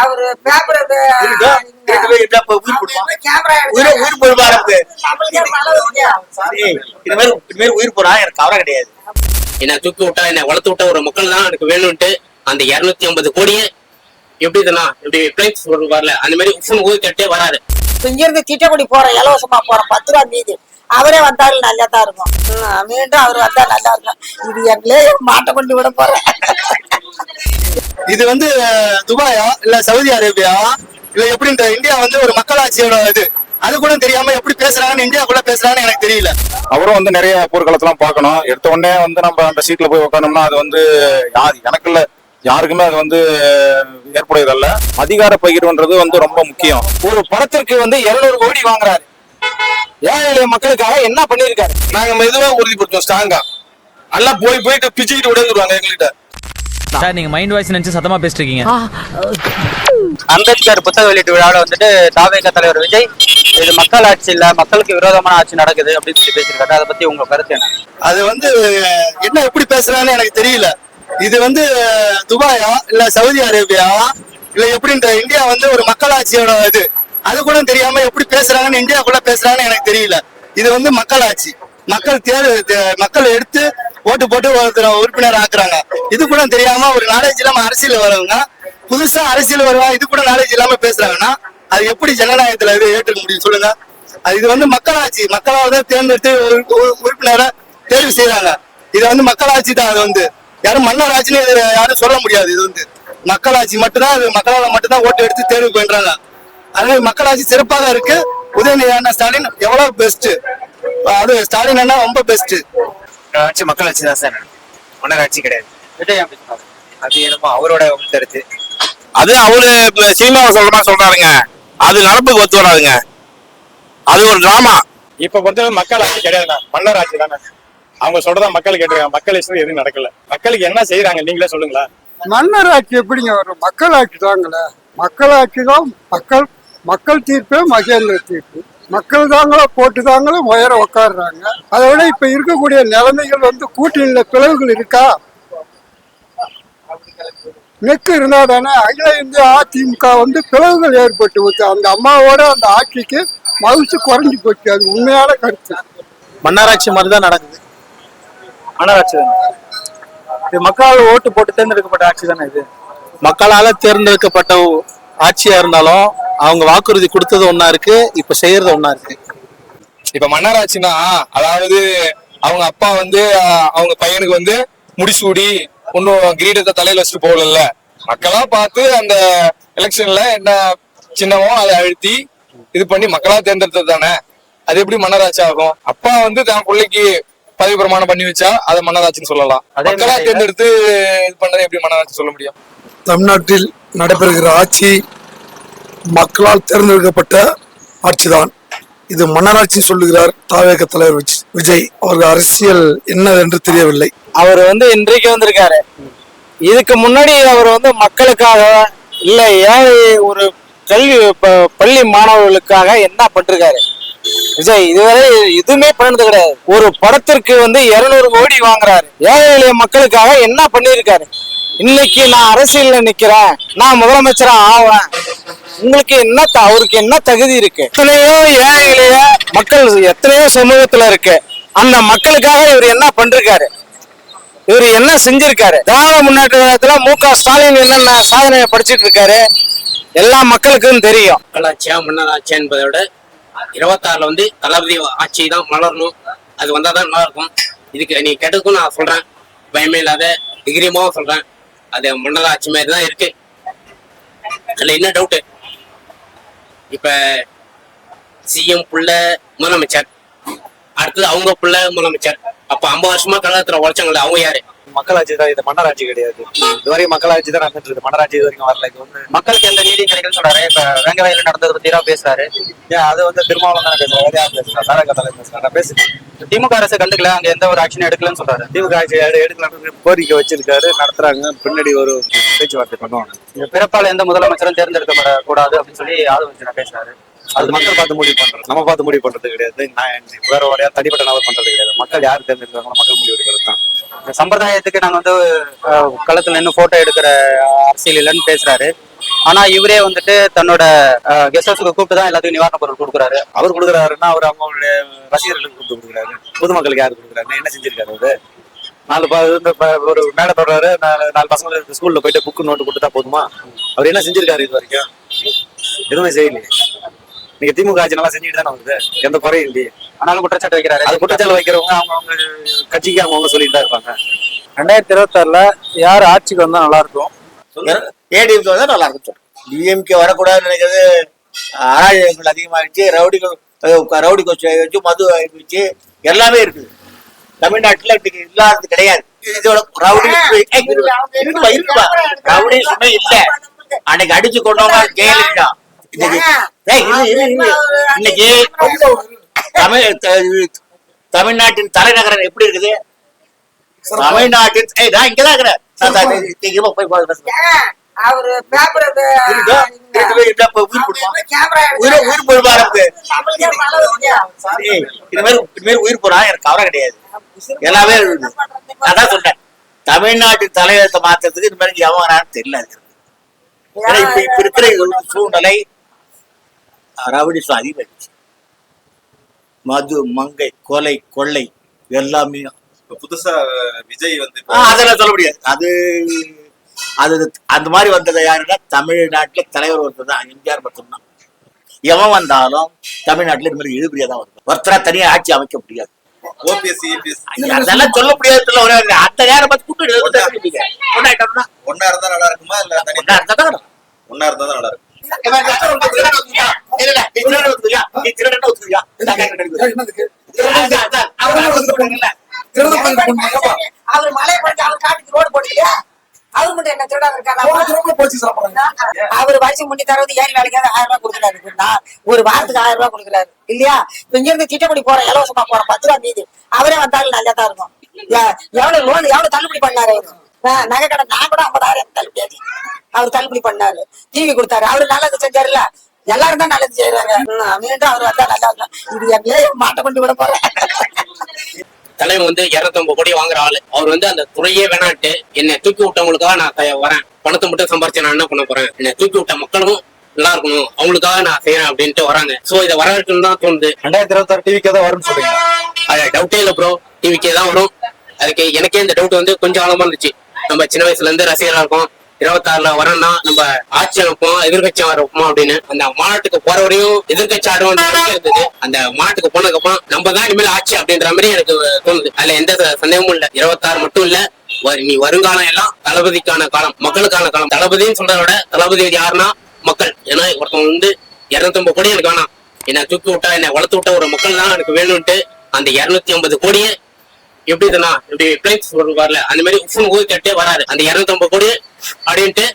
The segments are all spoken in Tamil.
அவரு பேப்பர் உயிர் போடுமா? உயிரை உயிர் போடுமா நமக்கு? ஏய், இது மாதிரி இது மாதிரி உயிர் போனா எனக்கு கவலை கிடையாது. என்ன தூக்கி விட்டா என்ன வளர்த்து விட்ட ஒரு மக்கள் தான் எனக்கு வேணும்ட்டு அந்த இருநூத்தி ஐம்பது கோடியே எப்படி இதெல்லாம் இப்படி பிளைட்ஸ் வரல அந்த மாதிரி உஃப்னு ஊதி தட்டே வராது. இங்க இருந்து திட்டக்குடி போறோம் இலவசமா போறோம் பத்து ரூபா மீதி. அவரே வந்தாரு நல்லா தான் இருக்கும் மீண்டும் அவர் வந்தா நல்லா இருக்கும். இது எங்களே மாட்ட கொண்டு விட போறேன். இது வந்து துபாயா? இல்ல சவுதி அரேபியா? இல்ல எப்படின்ற இந்தியா வந்து ஒரு மக்களாட்சியோட இது. அது கூட தெரியாம எப்படி பேசுறாங்கன்னு இந்தியாக்குள்ள பேசுறாங்கன்னு எனக்கு தெரியல. அவரும் வந்து நிறைய போர்க்களத்தெல்லாம் பார்க்கணும். எடுத்த உடனே வந்து நம்ம அந்த சீட்ல போய் உட்காந்தோம்னா அது வந்து யார் எனக்கு இல்ல. யாருக்குமே அது வந்து ஏற்புடையதல்ல. அதிகார பகிர்வுன்றது வந்து ரொம்ப முக்கியம். ஒரு படத்திற்கு வந்து இருநூறு கோடி வாங்குறாரு. ஏழை எளிய மக்களுக்காக என்ன பண்ணிருக்காரு நாங்க மெதுவா உறுதிப்படுத்தோம் ஸ்ட்ராங்கா எல்லாம் போய் போயிட்டு பிச்சுக்கிட்டு உடந்துருவாங்க எங்ககிட்ட சார் நீங்க மைண்ட் வாய்ஸ் நினைச்சு சத்தமா பேசிட்டு இருக்கீங்க அம்பேத்கர் புத்தக வெளியீட்டு விழாவில் வந்துட்டு தாவேக தலைவர் விஜய் இது மக்கள் ஆட்சி இல்ல மக்களுக்கு விரோதமான ஆட்சி நடக்குது அப்படின்னு சொல்லி பேசியிருக்காரு. அதை பத்தி உங்க கருத்து என்ன? அது வந்து என்ன எப்படி பேசுறான்னு எனக்கு தெரியல. இது வந்து துபாயா இல்ல சவுதி அரேபியா? இல்ல எப்படின்ற இந்தியா வந்து ஒரு மக்களாட்சியோட இது. அது கூட தெரியாம எப்படி பேசுறாங்கன்னு இந்தியாக்குள்ள பேசுறாங்கன்னு எனக்கு தெரியல. இது வந்து மக்களாட்சி. மக்கள் தேர்வு தே- மக்கள் எடுத்து ஓட்டு போட்டு ஒருத்தர் உறுப்பினர் ஆக்குறாங்க. இது கூட தெரியாம ஒரு நாலேஜ் இல்லாம அரசியல் வரவங்க புதுசா அரசியல் வருவாங்க இது கூட நாலேஜ் இல்லாம பேசுறாங்கன்னா அது எப்படி ஜனநாயகத்துல இது ஏற்றுக்க முடியும் சொல்லுங்க. அது இது வந்து மக்களாட்சி. மக்களால் தான் தேர்ந்தெடுத்து உறுப்பினரை தேர்வு செய்யறாங்க இது வந்து மக்களாட்சி தான் அது வந்து. யாரும் மன்னர் ஆட்சின்னு யாரும் சொல்ல முடியாது இது வந்து. மக்களாட்சி மட்டும்தான் அது மக்களால் மட்டும்தான் ஓட்டு எடுத்து தேர்வு பண்றாங்க அதனால மக்களாட்சி சிறப்பாக இருக்கு. உதயநிதி அண்ணா ஸ்டாலின் எவ்வளவு பெஸ்ட் அது ஸ்டாலின் அண்ணா ரொம்ப பெஸ்ட் ஆட்சி மக்களாட்சி தான் சார். மன்னர் ஆட்சி கிடையாது. அது என்னமோ அவரோட கருத்து. அது அவரு சினிமாவை சொல்ற சொல்றாருங்க. அது நடப்புக்கு ஒத்து வராதுங்க. அது ஒரு டிராமா இப்ப வந்து மக்கள் ஆட்சி கிடையாதுண்ணா. மன்னர் ஆட்சி தானே. அவங்க சொல்றதா மக்கள் கேட்டிருக்காங்க. மக்கள் இஷ்டம் எதுவும் நடக்கல. மக்களுக்கு என்ன செய்யறாங்க நீங்களே சொல்லுங்களா மன்னர் ஆட்சி எப்படிங்க வரும்? மக்கள் ஆட்சி தாங்களே மக்கள் ஆட்சி தான் மக்கள் மக்கள் தீர்ப்பே மகேந்திர தீர்ப்பு. மக்கள் தாங்களோ போட்டு தாங்களோ உயர உட்காடுறாங்க அதை விட இப்ப இருக்கக்கூடிய நிலைமைகள் வந்து கூட்டணியில பிளவுகள் இருக்கா? நெக்கு இருந்தா தானே அகில இந்திய அதிமுக வந்து பிளவுகள் ஏற்பட்டு போச்சு. அந்த அம்மாவோட அந்த ஆட்சிக்கு மகிழ்ச்சி குறைஞ்சு போச்சு. அது உண்மையான கருத்து. மன்னராட்சி மாதிரி தான் நடக்குது. மன்னராட்சி தானே. இது மக்களால் ஓட்டு போட்டு தேர்ந்தெடுக்கப்பட்ட ஆட்சி தானே இது? மக்களால தேர்ந்தெடுக்கப்பட்ட ஆட்சியா இருந்தாலும் அவங்க வாக்குறுதி கொடுத்தது ஒண்ணா இருக்கு இப்ப செய்யறது ஒண்ணா இருக்கு. இப்ப மன்னர் ஆட்சினா அதாவது அவங்க அப்பா வந்து அவங்க பையனுக்கு வந்து முடிசூடி ஒன்னும் கிரீடத்தை தலையில வச்சுட்டு போகல மக்களா பார்த்து அந்த எலெக்ஷன்ல என்ன சின்னமோ அதை அழுத்தி இது பண்ணி மக்களா தேர்ந்தெடுத்தது தானே. அது எப்படி மன்னராட்சி ஆகும்? அப்பா வந்து தான் பிள்ளைக்கு பதவி பிரமாணம் பண்ணி வச்சா அதை மன்னராட்சின்னு சொல்லலாம். மக்களா தேர்ந்தெடுத்து இது பண்றது எப்படி மன்னராட்சி சொல்ல முடியும்? தமிழ்நாட்டில் நடைபெறுகிற ஆட்சி மக்களால் தேர்ந்தெடுக்கப்பட்ட ஆட்சிதான். இது மன்னராட்சி சொல்லுகிறார் தாவேக தலைவர் விஜய். அவர்கள் அரசியல் என்னவென்று தெரியவில்லை. அவர் வந்து இன்றைக்கு வந்திருக்காரு. இதுக்கு முன்னாடி அவர் வந்து மக்களுக்காக இல்ல ஏழை ஒரு கல்வி ப- பள்ளி மாணவர்களுக்காக என்ன பண்ணிருக்காரு? விஜய் இதுவரை எதுவுமே பண்ணது கிடையாது. ஒரு படத்திற்கு வந்து இருநூறு கோடி வாங்குறாரு. ஏழை எளிய மக்களுக்காக என்ன பண்ணிருக்காரு? இன்னைக்கு நான் அரசியல்ல நிக்கிறேன். நான் முதலமைச்சரா ஆவேன். உங்களுக்கு என்ன த- அவருக்கு என்ன தகுதி இருக்கு? எத்தனையோ ஏழை மக்கள் எத்தனையோ சமூகத்துல இருக்கு. அந்த மக்களுக்காக இவர் என்ன பண்ணிருக்காரு இவர் என்ன செஞ்சிருக்காரு? திராவிட முன்னேற்ற கழகத்துல மு க ஸ்டாலின் என்னென்ன சாதனையை படிச்சிட்டு இருக்காரு? எல்லா மக்களுக்கும் தெரியும். மக்களாட்சியா மன்னர் ஆட்சியா என்பதை விட இருபத்தாறுல வந்து தளபதி ஆட்சி தான் மலரணும். அது வந்தால் தான் நல்லா இருக்கும். இதுக்கு நீ கேட்டதுக்கும் நான் சொல்றேன். பயமே இல்லாத டிகிரியமாவும் சொல்றேன். அது மன்னர் ஆட்சி மாதிரி தான் இருக்கு. அதுல என்ன டவுட்டு இப்ப சிஎம் புள்ள முதலமைச்சர் அடுத்தது அவங்க புள்ள முதலமைச்சர். அப்ப ஐம்பது வருஷமா கழகத்துல உழைச்சாங்களே அவங்க யாரு? மக்களாட்சி தான் இது மன்னராட்சி கிடையாது. இதுவரைக்கும் மக்களாட்சி தான் நடந்துட்டு இருக்கு. மன்னராட்சி இது வரைக்கும் வரல. இது வந்து மக்களுக்கு எந்த நீதி கிடைக்குன்னு சொல்றாரு. இப்ப வேங்க வயல நடந்ததை பத்தி தான் பேசுறாரு. ஏன் அது வந்து திருமாவளவன் தானே பேசுறேன் வேற யார் பேசுறேன் தாரக நான் பேசுறேன். திமுக அரசு கண்டுக்கல. அங்க எந்த ஒரு ஆக்ஷன் எடுக்கலன்னு சொல்றாரு. திமுக ஆட்சி எடு- எடுக்கலாம்னு கோரிக்கை வச்சிருக்காரு. நடத்துறாங்க. பின்னாடி ஒரு பேச்சுவார்த்தை பண்ணுவாங்க. இந்த பிறப்பால் எந்த முதலமைச்சரும் தேர்ந்தெடுக்கப்பட கூடாது அப்படின்னு சொல்லி ஆதரவு பேசுறாரு. அது மக்கள் பார்த்து முடிவு பண்றது. நம்ம பார்த்து முடிவு பண்றது கிடையாது. நான் வேற ஒரு தனிப்பட்ட நபர் பண்றது கிடையாது. மக்கள் யார் தேர்ந்தெடுக்கிறாங்களோ மக்கள் முடிவு எடுக்கிறது தான். இந்த சம்பிரதாயத்துக்கு நாங்க வந்து களத்தில் களத்துல நின்று போட்டோ எடுக்கிற அரசியல் இல்லைன்னு பேசுறாரு. ஆனா இவரே வந்துட்டு தன்னோட கெஸ்ட் ஹவுஸ்க்கு கூப்பிட்டு தான் எல்லாத்துக்கும் நிவாரண பொருள் கொடுக்குறாரு. அவர் கொடுக்குறாருன்னா அவர் அவங்களுடைய ரசிகர்களுக்கு கொடுத்து கொடுக்குறாரு. பொதுமக்களுக்கு யாரு கொடுக்குறாரு? என்ன செஞ்சிருக்காரு அவரு? நாலு ப- ஒரு மேடை தொடர்றாரு நாலு நாலு பசங்களுக்கு ஸ்கூல்ல போயிட்டு புக்கு நோட்டு கொடுத்தா போதுமா? அவர் என்ன செஞ்சிருக்காரு இது வரைக்கும்? எதுவுமே செய்யலையே. நீங்க திமுக ஆட்சி நல்லா செஞ்சுட்டு தானே வருது? எந்த குறையும் இல்லையே. ஆனாலும் குற்றச்சாட்டு வைக்கிறாரு. அது குற்றச்சாட்டு வைக்கிறவங்க அவங்க அவங்க கட்சிக்கு அவங்க அவங்க சொல்லிட்டு தான் இருப்பாங்க. ரெண்டாயிரத்தி இருபத்தாறுல யார் ஆட்சிக்கு வந்தா நல்லா இருக்கும்? ஏடிஎம்கே வந்தா நல்லா இருக்கும் டிஎம்கே வரக்கூடாதுன்னு நினைக்கிறது அராஜகங்கள் அதிகமாகிடுச்சு ரவுடிகள் ரவுடி கொஸ்டி வச்சு மது வச்சு எல்லாமே இருக்குது. தமிழ்நாட்டுல இன்னைக்கு இல்லாதது கிடையாது. இதோட ரவுடி. ரவுடி இல்ல. அன்னைக்கு அடிச்சு கொண்டவங்க ஜெயலலிதா. இன்னைக்கு. இன்னைக்கு தமிழ் தமிழ்நாட்டின் தலைநகரம் எப்படி இருக்குது? தமிழ்நாட்டின் ஏய் நான் இங்கதான் இருக்கிறேன். போய் பாருங்க அவரு பேப்பர் உயிர் போடுவா நமக்கு? ஏய், இது மாதிரி மாதிரி உயிர் போறா எனக்கு கவலை கிடையாது. எல்லாமே அதான் சொன்னேன் தமிழ்நாட்டின் தலையெழுத்தை மாத்துறதுக்கு இந்த மாதிரி எவனான்னு தெரியல இப்ப இப்ப இருக்கிற சூழ்நிலை ரவுடிசம் அதிகமாயிடுச்சு மது மங்கை கொலை கொள்ளை எல்லாமே. புதுசா விஜய் வந்து அதெல்லாம் சொல்ல முடியாது. அது அது அந்த மாதிரி வந்தது யாருன்னா தமிழ்நாட்டுல தலைவர் ஒருத்தர் தான் எம்ஜிஆர் மட்டும்தான். எவன் வந்தாலும் தமிழ்நாட்டுல இந்த மாதிரி இழுபடியா தான் வரும். ஒருத்தரா தனியா ஆட்சி அமைக்க முடியாது. அதெல்லாம் சொல்ல முடியாது அந்த நேரம் பார்த்து கூட்டு கொண்டாயிட்டோம்னா ஒன்னா இருந்தா நல்லா இருக்குமா? இருந்தா தான் ஒன்னா இருந்தா தான் நல்லா இருக்கும் இல்ல, இல்ல, நீ திருடனை ஒத்துக்கிறியா? நீ திருடனை ஒத்துக்கிறியா? அதான். அவரை மலையை படிச்சு அவர் காட்டுக்கு ரோடு போட்டுக்கலையா அவர் மட்டும் என்ன திருடாம இருக்காரா? அவர் வயசு முன்னி தரவது ஏழு வேலைக்காவது ஆயிரம் ரூபாய் கொடுக்குறாரு ஒரு வாரத்துக்கு ஆயிரம் ரூபாய் கொடுக்குறாரு. இல்லையா? இங்க இருந்து திட்டப்படி போறோம் இலவசமா போறோம் பத்து ரூபா மீது. அவரே வந்தாலும் நல்லா தான் இருக்கும். எவ்வளவு லோன் எவ்வளவு தள்ளுபடி பண்ணாரு அவரு? நகை கடை நான் கூட ஐம்பதாயிரம் தள்ளுபடி அவர் தள்ளுபடி பண்ணாரு. டிவி கொடுத்தாரு. அவரு நல்லது செஞ்சாருல்ல. எல்லாரும் தான் நல்லது செய்யறாங்க மீண்டும் அவர் வந்தா நல்லா இருக்கும். இது எங்களே மாட்ட கொண்டு விட போறேன். தலைவன் வந்து இருநூத்தம்பது கோடி வாங்குற ஆளு. அவர் வந்து அந்த துறையே வேணான்ட்டு என்னை தூக்கி விட்டவங்களுக்காக நான் வரேன். பணத்தை மட்டும் சம்பாரிச்சு நான் என்ன பண்ண போறேன்? என்னை தூக்கி விட்ட மக்களும் நல்லா இருக்கணும். அவங்களுக்காக நான் செய்யறேன் அப்படின்ட்டு வராங்க. சோ இதை வரவேற்கணும் தான் தோணுது. ரெண்டாயிரத்தி இருபத்தாறு டிவிக்கே தான் வரும்னு சொல்றீங்க. அது டவுட்டே இல்லை ப்ரோ டிவிக்கே தான் வரும். அதுக்கு எனக்கே இந்த டவுட் வந்து கொஞ்சம் ஆழமா இருந்துச்சு. நம்ம சின்ன வயசுல இருந்து ரசிகரா இருக்கோம். இருபத்தாறுல வரேன்னா நம்ம ஆட்சி அமைப்போம் எதிர்கட்சி வரப்போம் அப்படின்னு அந்த மாநாட்டுக்கு போற வரையும் எதிர்கட்சி ஆடுவோம் இருந்தது அந்த மாநாட்டுக்கு போனதுக்கு அப்புறம் நம்ம தான் இனிமேல் ஆட்சி அப்படின்ற மாதிரி எனக்கு தோணுது. அதுல எந்த சந்தேகமும் இல்ல. இருபத்தாறு மட்டும் இல்ல. வ- நீ வருங்காலம் எல்லாம் தளபதிக்கான காலம் மக்களுக்கான காலம். தளபதின்னு சொல்றத விட தளபதி யாருன்னா மக்கள். ஏன்னா ஒருத்தவங்க வந்து இருநூத்தம்பது கோடி எனக்கு வேணாம். என்னை தூக்கி விட்டா என்னை வளர்த்து விட்ட ஒரு மக்கள் தான் எனக்கு வேணும்ட்டு அந்த இருநூத்தி ஐம்பது கோடியை எப்படி இதுனா இப்படி பிளைன்ஸ் வரல அந்த மாதிரி உஃப்னு ஊதி தட்டே வராது அந்த இருநூத்தம்பது கோடி அப்படின்ட்டு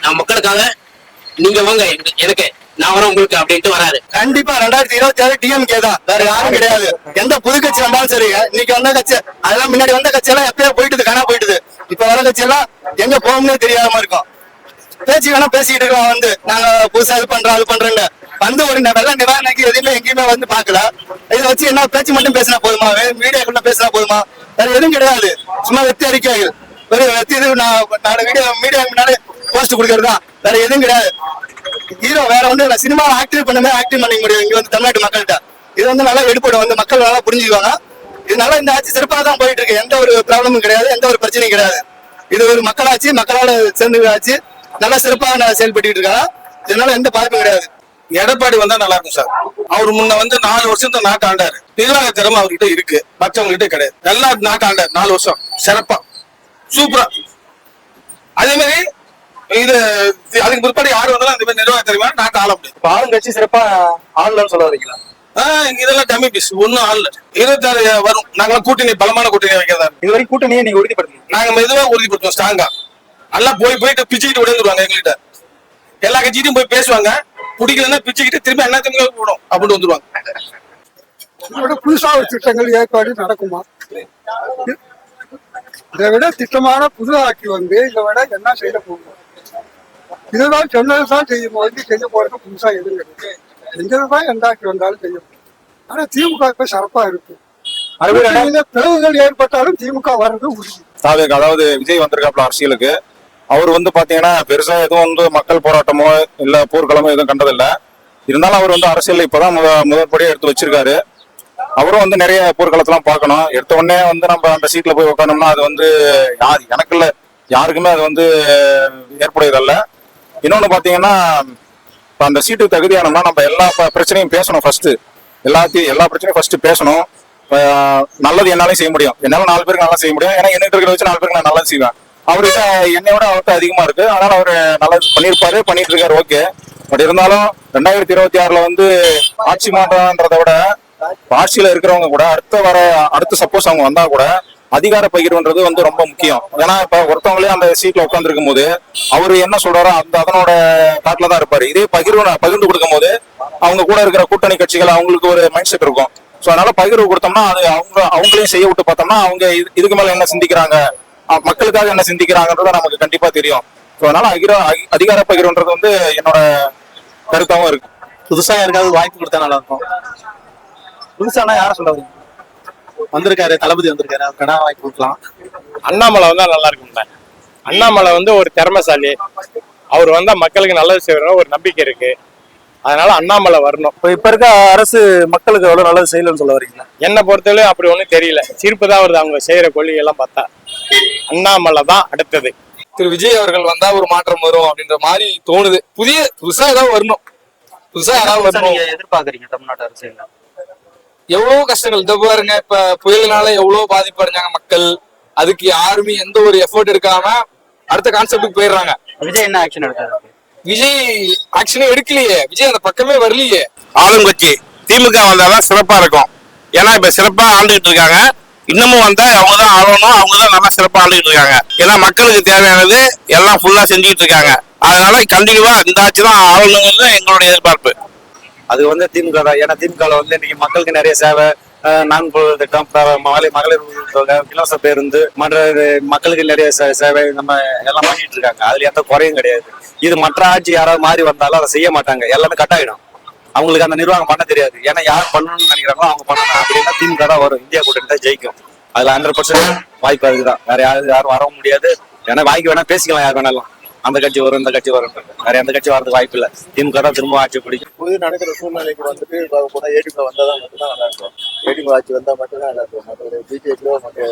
நான் மக்களுக்காக நீங்க வாங்க எனக்கு- நான் வரேன் உங்களுக்கு அப்படின்ட்டு வராரு. கண்டிப்பா ரெண்டாயிரத்தி இருபத்தி ஆறு டிஎம்கே தான். வேற யாரும் கிடையாது. எந்த புது கட்சி வந்தாலும் சரி இன்னைக்கு வந்த கட்சி அதெல்லாம் முன்னாடி வந்த கட்சி எல்லாம் எப்பயோ போயிட்டு காணா போயிட்டுது. இப்ப வர கட்சி எல்லாம் எங்க போகும்னே தெரியாம இருக்கும். பேச்சு வேணா பேசிக்கிட்டு இருக்கலாம் வந்து. நாங்க புதுசா இது பண்றோம் அது பண்றோம்னு. வந்து ஒரு வெள்ள நிவாரணக்கு எதுவுமே எங்கேயுமே வந்து பாக்கல இதை வச்சு என்ன பேச்சு மட்டும் பேசினா போதுமா? மீடியாக்குள்ள பேசினா போதுமா? வேற எதுவும் கிடையாது. சும்மா வெத்தி அறிக்கைகள். ஒரு இது நான் நாலு வீடியோ மீடியா முன்னாடி போஸ்ட் கொடுக்கறது? தான் வேற எதுவும் கிடையாது. ஹீரோ வேற வந்து நான் சினிமா ஆக்டிவ் பண்ணவே ஆக்டிவ் பண்ணிக்க முடியும். இங்க வந்து தமிழ்நாட்டு மக்கள்கிட்ட. இது வந்து நல்லா எடுப்படும் வந்து மக்கள் நல்லா புரிஞ்சுக்குவாங்க. இதனால இந்த ஆட்சி சிறப்பாக தான் போயிட்டு இருக்கு எந்த ஒரு ப்ராப்ளமும் கிடையாது. எந்த ஒரு பிரச்சனையும் கிடையாது. இது ஒரு மக்களாட்சி மக்களால் சேர்ந்து ஆட்சி நல்லா சிறப்பாக நான் செயல்பட்டு இருக்காங்க இதனால எந்த பாதிப்பும் கிடையாது. எடப்பாடி வந்தா நல்லா இருக்கும் சார். அவர் முன்ன வந்து நாலு வருஷம் தான் நாட்டு ஆண்டாரு நிர்வாக திறமை அவர்கிட்ட இருக்கு. மற்றவங்ககிட்ட கிடையாது. நல்லா நாட்டு ஆண்டார் நாலு வருஷம். சிறப்பா. சூப்பரா. அதே மாதிரி இது அதுக்கு பிற்பாடு யாரு வந்தாலும் அந்த மாதிரி நிர்வாக திறமை நாட்டு ஆள முடியும். இப்ப ஆளுங்கட்சி சிறப்பா ஆளலன்னு சொல்ல வரீங்களா ஆஹ் இதெல்லாம் டம்மி பீஸ். ஒன்னும் ஆளல இருபத்தாறு வரும். நாங்களாம் கூட்டணி பலமான கூட்டணி வைக்கிறதா இது வரைக்கும் கூட்டணியை நீங்க உறுதிப்படுத்தீங்க நாங்க மெதுவா உறுதிப்படுத்துவோம் ஸ்ட்ராங்கா எல்லாம் போய் போயிட்டு பிச்சுக்கிட்டு விழுந்துருவாங்க எங்ககிட்ட. எல்லா கட்சியிட்டும் போய் பேசுவாங்க. பிடிக்கலன்னா பிச்சுக்கிட்டு திரும்ப என்ன திரும்ப விடும் அப்படின்னு வந்துருவாங்க. புதுசா ஒரு திட்டங்கள் ஏற்பாடு நடக்குமா? இதை விட திட்டமான புது ஆட்சி வந்து இதை விட என்ன செய்ய போகும் இதுதான் சொன்னதுதான் செய்யும் போது செய்ய போறது புதுசா எதுவும் கிடையாது செஞ்சதுதான் எந்த ஆட்சி வந்தாலும் செய்ய போகும் ஆனா திமுக இப்ப சிறப்பா இருக்கு. பிளவுகள் ஏற்பட்டாலும் திமுக வர்றது உறுதி. அதாவது விஜய் வந்திருக்காப்ல அரசியலுக்கு. அவர் வந்து பாத்தீங்கன்னா பெருசா எதுவும் வந்து மக்கள் போராட்டமோ இல்ல போர்க்களமோ எதுவும் கண்டதில்ல. இருந்தாலும் அவர் வந்து அரசியல் இப்பதான் முத முதற்படியா எடுத்து வச்சிருக்காரு. அவரும் வந்து நிறைய போர்க்களத்தெல்லாம் பார்க்கணும். எடுத்த உடனே வந்து நம்ம அந்த சீட்ல போய் உட்காந்தோம்னா அது வந்து யார் எனக்கு இல்லை. யாருக்குமே அது வந்து ஏற்புடையதல்ல. இன்னொன்று பார்த்தீங்கன்னா இப்போ அந்த சீட்டுக்கு தகுதியானோம்னா நம்ம எல்லா ப- பிரச்சனையும் பேசணும் ஃபர்ஸ்ட் எல்லாத்தையும் எல்லா பிரச்சனையும் ஃபர்ஸ்ட் பேசணும். நல்லது என்னாலையும் செய்ய முடியும். என்னால நாலு பேருக்கு நல்லா செய்ய முடியும். ஏன்னா என்கிட்ட இருக்கிறத வச்சு நாலு பேருக்கு நான் நல்லா செய்வேன். அவர்கிட்ட என்னை விட அவர்கிட்ட அதிகமா இருக்கு. அதனால அவர் நல்லா பண்ணியிருப்பாரு. பண்ணிட்டு இருக்காரு ஓகே. பட் இருந்தாலும் ரெண்டாயிரத்தி இருபத்தி ஆறுல வந்து ஆட்சி மாற்றம்ன்றத விட ஆட்சியில இருக்கிறவங்க கூட அடுத்த வர அடுத்து சப்போஸ் அவங்க வந்தா கூட அதிகார பகிர்வுன்றது வந்து ரொம்ப முக்கியம். ஏன்னா இப்ப ஒருத்தவங்களே அந்த சீட்ல உட்காந்துருக்கும் போது அவரு என்ன சொல்றாரோ அந்த அதனோட காட்டுல தான் இருப்பாரு. இதே பகிர்வு பகிர்ந்து கொடுக்கும் போது அவங்க கூட இருக்கிற கூட்டணி கட்சிகள் அவங்களுக்கு ஒரு மைண்ட் செட் இருக்கும். சோ அதனால பகிர்வு கொடுத்தோம்னா அது அவங்க அவங்களையும் செய்ய விட்டு பார்த்தோம்னா அவங்க இதுக்கு மேல என்ன சிந்திக்கிறாங்க மக்களுக்காக என்ன சிந்திக்கிறாங்கன்றத நமக்கு கண்டிப்பா தெரியும். சோ அதனால அகிர அதிகார பகிர்வுன்றது வந்து என்னோட கருத்தாவும் இருக்கு. புதுசா யாருக்காவது வாய்ப்பு கொடுத்தா நல்லா இருக்கும். புதுசானா யார சொல்ல வரீங்க? வந்திருக்காரு தளபதி வந்திருக்காரு. அவருக்கான வாய்ப்பு கொடுக்கலாம். அண்ணாமலை வந்தா நல்லா இருக்கும்ல அண்ணாமலை வந்து ஒரு திறமைசாலி. அவர் வந்தா மக்களுக்கு நல்லது செய்யணும் ஒரு நம்பிக்கை இருக்கு. அதனால அண்ணாமலை வரணும். இப்போ இப்ப இருக்க அரசு மக்களுக்கு எவ்வளவு நல்லது செய்யலன்னு சொல்ல வரீங்களா? என்னை பொறுத்தவரை அப்படி ஒன்றும் தெரியல. சிரிப்பு தான் வருது. அவங்க செய்யற கொள்கை எல்லாம் பார்த்தா. அண்ணாமலை தான் அடுத்தது. திரு. விஜய் அவர்கள் வந்தா ஒரு மாற்றம் வரும் அப்படின்ற மாதிரி தோணுது. புதிய புதுசா ஏதாவது வரணும். புதுசா யாராவது வரணும். நீங்க எதிர்பார்க்கறீங்க தமிழ்நாட்டு அரசியல்ல? எவ்வளவு கஷ்டங்கள்? இந்த பாருங்க இப்ப புயலினால எவ்வளவு பாதிப்பு அடைஞ்சாங்க மக்கள். அதுக்கு யாருமே எந்த ஒரு எஃபோர்ட் எடுக்காம அடுத்த கான்செப்டுக்கு போயிடுறாங்க. விஜய் என்ன ஆக்ஷன் எடுத்தாரு? விஜய் ஆக்ஷனே எடுக்கலையே. விஜய் அந்த பக்கமே வரலையே. ஆளுங்கட்சி திமுக வந்தாதான் சிறப்பா இருக்கும். ஏன்னா இப்ப சிறப்பா ஆண்டுகிட்டு இருக்காங்க. இன்னமும் வந்தா அவங்க தான் ஆளணும் அவங்க தான் நல்லா சிறப்பா ஆண்டுகிட்டு இருக்காங்க. ஏன்னா மக்களுக்கு தேவையானது எல்லாம் ஃபுல்லா செஞ்சுக்கிட்டு இருக்காங்க. அதனால கண்டினியூவா இந்த ஆட்சி தான் ஆளணுங்கிறது எங்களுடைய எதிர்பார்ப்பு. அது வந்து திமுக தான். ஏன்னா திமுக வந்து இன்னைக்கு மக்களுக்கு நிறைய சேவை நான்கு திட்டம் மகளிர் மகளிர் தொகை இலவச பேருந்து மற்ற மக்களுக்கு நிறைய சே- சேவை நம்ம எல்லாம் பண்ணிட்டு இருக்காங்க. அதுல எந்த குறையும் கிடையாது. இது மற்ற ஆட்சி யாராவது மாறி வந்தாலும் அதை செய்ய மாட்டாங்க. எல்லாமே கட் ஆயிடும். அவங்களுக்கு அந்த நிர்வாகம் பண்ண தெரியாது. ஏன்னா யார் பண்ணணும்னு நினைக்கிறாங்களோ அவங்க பண்ணணும். அப்படின்னா திமுக தான் வரும். இந்தியா கூட்டணி தான் ஜெயிக்கும். அதுல ஹண்ட்ரட் பர்சன்ட் வாய்ப்பு அதுக்குதான். வேற யாரும் யாரும் வரவும் முடியாது. ஏன்னா வாய்க்கு வேணா பேசிக்கலாம் யார் வேணாலும். அந்த கட்சி வரும் இந்த கட்சி வரும் வேற எந்த கட்சி வரதுக்கு வாய்ப்பு இல்லை. திமுக தான் திரும்ப ஆட்சி பிடிக்கும். புது நடக்கிற சூழ்நிலைக்கு வந்துட்டு போனா ஏடிபி வந்தாதான் மட்டும்தான் நல்லா இருக்கும். ஏடிபி ஆட்சி வந்தா மட்டும்தான் நல்லா இருக்கும். மற்ற பிஜேபியோ மற்ற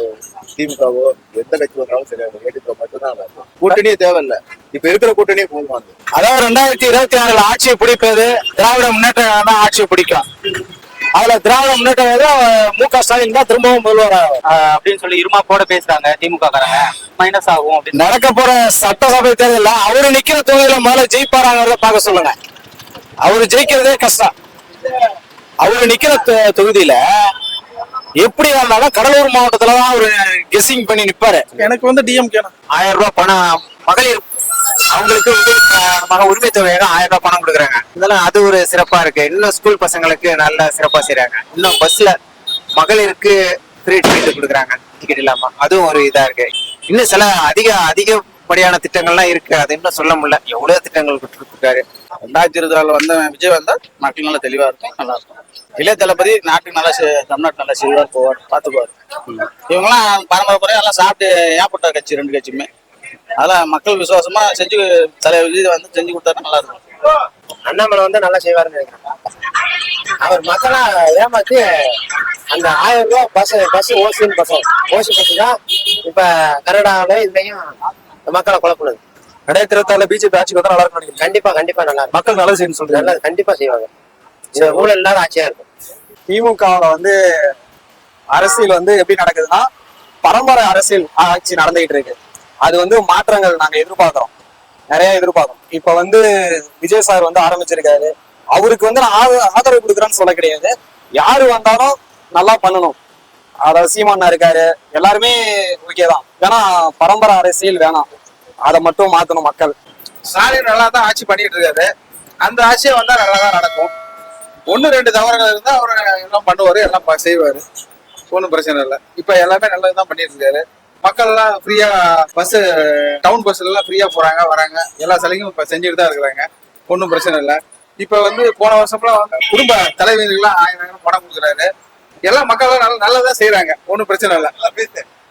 திமுகவோ எந்த கட்சி வந்தாலும் சரியாது ஏடிபி மட்டும்தான் நல்லா இருக்கும். கூட்டணியே தேவையில்லை. இப்ப இருக்கிற கூட்டணியே போதுமானது. அதாவது ரெண்டாயிரத்தி இருபத்தி ஆறுல ஆட்சியை பிடிப்பது திராவிட முன்னேற்றம் தான் ஆட்சியை பிடிக்கும். அதுல திராவிட முன்னேற்றம் மு க ஸ்டாலின் தான் திரும்பவும் முதல்வர் அப்படின்னு சொல்லி இருமா போட பேசுறாங்க திமுக காரங்க மைனஸ் ஆகும் அப்படின்னு நடக்க போற சட்டசபை தேர்தல்ல அவரு நிக்கிற தொகுதியில முதல்ல ஜெயிப்பாராங்கிறத பார்க்க சொல்லுங்க. அவரு ஜெயிக்கிறதே கஷ்டம். அவரு நிக்கிற தொ- தொகுதியில எப்படி இருந்தாலும் கடலூர் மாவட்டத்துல தான் அவரு கெஸிங் பண்ணி நிப்பாரு. எனக்கு வந்து டிஎம்கே ஆயிரம் ரூபாய் பணம் மகளிர் அவங்களுக்கு வந்து மக உரிமை தொகையாக ஆயிரம் ரூபாய் பணம் கொடுக்குறாங்க. இதெல்லாம் அது ஒரு சிறப்பா இருக்கு. இன்னும் ஸ்கூல் பசங்களுக்கு நல்ல சிறப்பா செய்றாங்க. இன்னும் பஸ்ல மகளிருக்கு ஃப்ரீ டிக்கெட் கொடுக்குறாங்க. டிக்கெட் இல்லாம. அதுவும் ஒரு இதா இருக்கு. இன்னும் சில அதிக அதிகப்படியான திட்டங்கள்லாம் இருக்கு. அது இன்னும் சொல்ல முடியல. எவ்வளவு திட்டங்கள் கொடுத்துருக்காரு. ரெண்டாயிரத்தி இருபத்தி நாலுல வந்த விஜய் வந்தா மக்கள் நல்லா தெளிவா இருக்கும் நல்லா இருக்கும். இளைய தளபதி நாட்டுக்கு நல்லா தமிழ்நாட்டு நல்லா செய்வார் போவார் பாத்துக்குவார் இவங்கெல்லாம் பரம்பரை எல்லாம் சாப்பிட்டு ஏற்பட்ட கட்சி ரெண்டு கட்சியுமே. அதெல்லாம் மக்கள் விசுவாசமா செஞ்சு தலைவர் விஜய் வந்து செஞ்சு கொடுத்தா நல்லா இருக்கும். அண்ணாமலை வந்து நல்லா செய்வாருன்னு அவர் மக்களை ஏமாத்தி அந்த ஆயிரம் ரூபாய் பஸ் பஸ் ஓசின்னு பஸ் ஓசி பஸ் தான் இப்ப கனடாவில இதுலயும் மக்களை குழப்பினது. ரெண்டாயிரத்தி இருபத்தி ஆறுல பிஜேபி ஆட்சிக்கு வந்தா நல்லா இருக்கும் நினைக்கிறேன் கண்டிப்பா கண்டிப்பா நல்லா இருக்கும். மக்கள் நல்லது செய்யணும் சொல்றீங்க. நல்லா கண்டிப்பா செய்வாங்க. இது ஊழல் இல்லாத ஆட்சியா இருக்கும். திமுகவுல வந்து அரசியல் வந்து எப்படி நடக்குதுன்னா பரம்பரை அரசியல் ஆட்சி நடந்துகிட்டு இருக்கு. அது வந்து மாற்றங்கள் நாங்க எதிர்பார்க்கிறோம். நிறைய எதிர்பார்க்கிறோம். இப்ப வந்து விஜய் சார் வந்து ஆரம்பிச்சிருக்காரு. அவருக்கு வந்து நான் ஆத- ஆதரவு கொடுக்குறேன்னு சொல்ல கிடையாது. யாரு வந்தாலும் நல்லா பண்ணணும். அதாவது சீமானா இருக்காரு. எல்லாருமே ஓகே தான். வேணா பரம்பரை அரசியல் வேணாம். அதை மட்டும் மாத்தணும் மக்கள். ஸ்டாலின் நல்லா தான் ஆட்சி பண்ணிட்டு இருக்காரு. அந்த ஆட்சியை வந்தா நல்லா தான் நடக்கும். ஒன்னு ரெண்டு தவறுகள் இருந்தா அவர் எல்லாம் பண்ணுவாரு எல்லாம் செய்வாரு. ஒன்றும் பிரச்சனை இல்லை. இப்ப எல்லாமே நல்லது தான் பண்ணிட்டு இருக்காரு. மக்கள் எல்லாம் ஃப்ரீயா பஸ் டவுன் பஸ்ல எல்லாம் ஃப்ரீயா போறாங்க வராங்க. எல்லா சலுகையும் இப்ப செஞ்சுட்டு தான் இருக்கிறாங்க. ஒன்றும் பிரச்சனை இல்லை. இப்ப வந்து போன வருஷம்லாம் குடும்ப தலைவர்கள்லாம் ஆயிரம் ஆயிரம் பணம் கொடுக்குறாரு. எல்லாம் மக்கள் நல்ல நல்லதா செய்யறாங்க ஒண்ணும் பிரச்சனை இல்ல.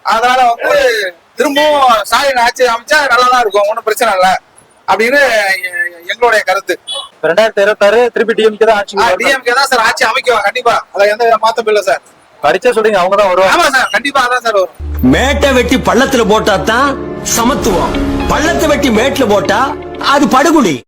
அதனால வந்து திரும்பவும் ஸ்டாலின் ஆட்சி அமைச்சா நல்லாதான் இருக்கும். ஒண்ணும் பிரச்சனை இல்ல. அப்படின்னு எங்களுடைய கருத்து. ரெண்டாயிரத்தி இருபத்தாறு திருப்பி டிஎம்கே தான் ஆட்சி டிஎம்கே தான் சார் ஆட்சி அமைக்கும். கண்டிப்பா. அதுல எந்த மாத்தம் இல்ல சார். படிச்சா சொல்றீங்க அவங்க தான் வருவாங்க. ஆமா சார் கண்டிப்பா அதான் சார் வரும். மேட்டை வெட்டி பள்ளத்துல போட்டா தான் சமத்துவம். பள்ளத்தை வெட்டி மேட்ல போட்டா அது படுகுழி